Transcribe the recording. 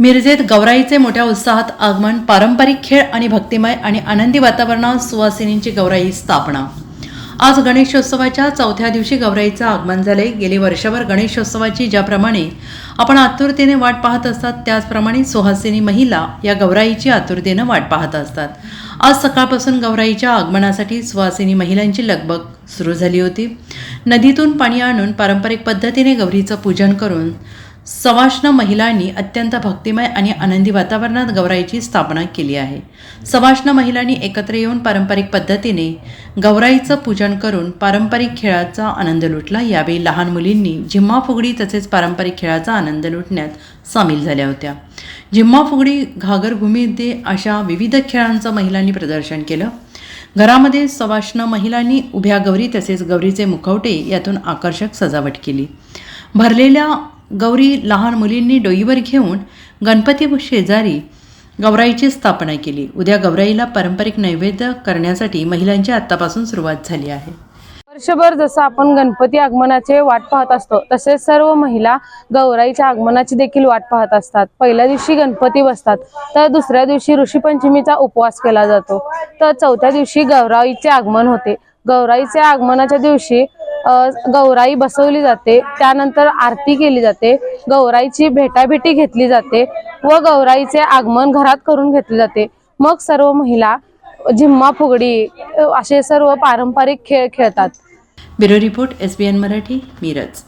मिरजेत गौराईचे मोठ्या उत्साहात आगमन पारंपरिक खेळ आणि भक्तिमय आणि आनंदी वातावरणात सुवासिनींची गौराई स्थापना. आज गणेशोत्सवाच्या चौथ्या दिवशी गौराईचं आगमन झाले. गेली वर्षभर गणेशोत्सवाची ज्याप्रमाणे आपण आतुरतेने वाट पाहत असतात त्याचप्रमाणे सुहासिनी महिला या गौराईची आतुरतेनं वाट पाहत असतात. आज सकाळपासून गौराईच्या आगमनासाठी सुहासिनी महिलांची लगबग सुरू झाली होती. नदीतून पाणी आणून पारंपरिक पद्धतीने गौरीचं पूजन करून सवाष्ण महिलांनी अत्यंत भक्तिमय आणि आनंदी वातावरणात गौराईची स्थापना केली आहे. सवाष्ण महिलांनी एकत्र येऊन पारंपरिक पद्धतीने गौराईचं पूजन करून पारंपरिक खेळाचा आनंद लुटला. यावेळी लहान मुलींनी झिम्मा फुगडी तसेच पारंपरिक खेळाचा आनंद लुटण्यात सामील झाल्या होत्या. झिम्मा फुगडी घागरभूमीमध्ये अशा विविध खेळांचं महिलांनी प्रदर्शन केलं. घरामध्ये सवाष्ण महिलांनी उभ्या गौरी तसेच गौरीचे मुखवटे यातून आकर्षक सजावट केली. भरलेल्या गौरी लहान मुलींनी डोईवर घेऊन गणपती शेजारी गौराईची स्थापना केली. उद्या गौराईला पारंपरिक नैवेद्य करण्यासाठी महिलांची आत्तापासून सुरुवात झाली आहे. वर्षभर जसं आपण गणपती आगमनाचे वाट पाहत असतो तसेच सर्व महिला गौराईच्या आगमनाची देखील वाट पाहत असतात. पहिल्या दिवशी गणपती बसतात तर दुसऱ्या दिवशी ऋषीपंचमीचा उपवास केला जातो. तर चौथ्या दिवशी गौराईचे आगमन होते. गौराईच्या आगमनाच्या दिवशी गौराई बसवली जाते. त्यानंतर आरती केली जाते. गौराईची भेटाभेटी घेतली जाते व गौराईचे आगमन घरात करून घेतले जाते. मग सर्व महिला झिम्मा फुगडी असे सर्व पारंपरिक खेळ खेळतात. Bureau report S B N Marathi Miraj.